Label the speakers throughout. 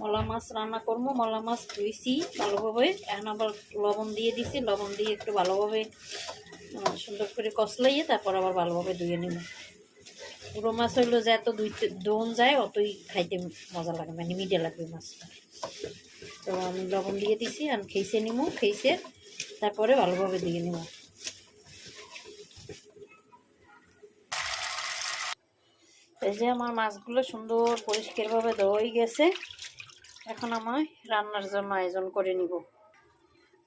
Speaker 1: মলা মাছ রান্না করব, মলা মাছ ধুইছি ভালোভাবে। এখন আবার লবণ দিয়ে দিছি, লবণ দিয়ে একটু ভালোভাবে সুন্দর করে কষলাইয়ে তারপর আবার ভালোভাবে ধুয়ে নেব। পুরো মাছ হইল যে এত দুই দোন যায়, অতই খাইতে মজা লাগে মানে মিডে লাগবে মাছটা। তো আমি লবণ দিয়ে দিছি আর খেয়েছে নিমু খেয়েছে তারপরে ভালোভাবে দিয়ে নিব। এই যে আমার মাছগুলো সুন্দর পরিষ্কারভাবে ধোয়াই গেছে। এখন আমি রান্নার জন্য আয়োজন করে নিব।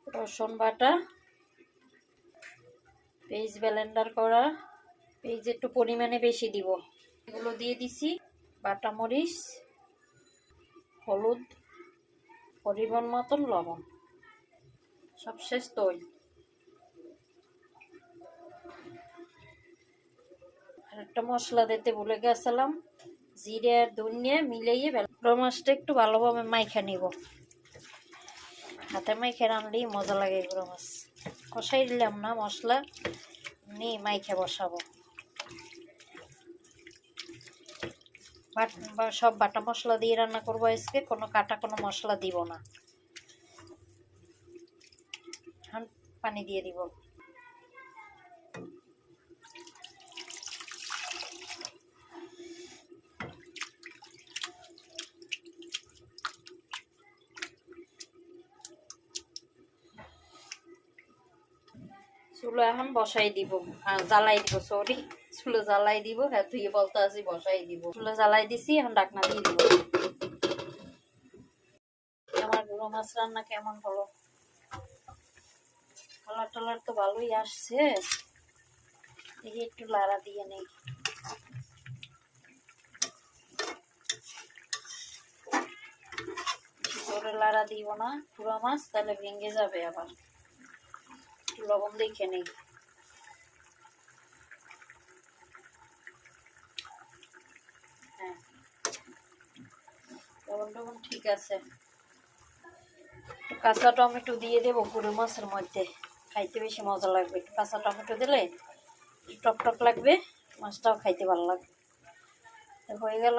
Speaker 1: রসুন বাটা, পেঁয়াজ ব্লেন্ডার করা, পেঁয়াজ একটু পরিমাণে বেশি দিব। এগুলো দিয়ে দিছি, বাটা মরিচ, হলুদ, পরিমাণ মতন লবণ। সবশেষ দই। আর একটা মশলা দিতে ভুলে গেছিলাম, জিরে আর ধনিয়া মিলিয়ে বড় মাছটা একটু ভালোভাবে মাইখা নিব। হাতে মাইখে রানলেই মজা লাগে এগুলো মাছ কষাই দিলাম না, মশলা এমনি মাইখে বসাবো। সব বাটা মশলা দিয়ে রান্না করব আজকে, কোনো কাটা কোনো মশলা দিব না। পানি দিয়ে দিব। চুলো এখন বসাই দিব। জ্বালাই দিব সরি চুলো জ্বালাই দিব। হ্যাঁ ধুয়ে বলতে আছি, বসাই দিব। চুলো জ্বালাই দিছি, এখন ডাকনা দিয়ে দিব। আমার গুঁড়ো মাছ রান্না কেমন হলো? কালার টালার তো ভালোই আসছে। দেখি একটু লাড়া দিয়ে নেই। লাড়া দিব না পুরো মাছ, তাহলে ভেঙে যাবে আবার। একটু দেখে হ্যাঁ। লবণ টবণ ঠিক আছে। কাঁচা টমেটো দিয়ে দেবো পুরো মাছের মধ্যে। খাইতে বেশি মজা লাগবে। কাঁচা টমেটো দিলে টক টক লাগবে, মাছটাও খাইতে ভালো লাগবে। হয়ে গেল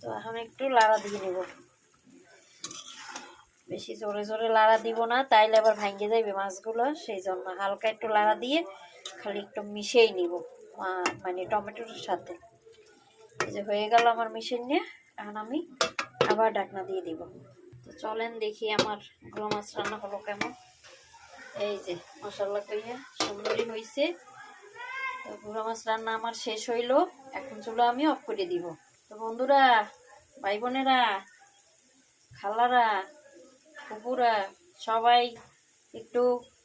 Speaker 1: তো এখন একটু লাড়া দিয়ে নেব। বেশি জোরে জোরে লাড়া দিব না, তাইলে আবার ভাঙ্গে যাবে মাছগুলো সেই জন্য হালকা একটু লাড়া দিয়ে খালি একটু মিশিয়েই নিব মানে টমেটোর সাথে। এই যে হয়ে গেল আমার মিশিয়ে নিয়ে এখন আমি আবার ডাকনা দিয়ে দিব। তো চলেন দেখি আমার গুঁড়ো মাছ রান্না হলো কেমন। এই যে মশলা কইয়া সুন্দরই হয়েছে তো গুঁড়ো মাছ রান্না আমার শেষ হইল, এখন চুলো আমি অফ করে দিব। তো বন্ধুরা, ভাই বোনেরা, খালারা কুকুরা সবাই একটু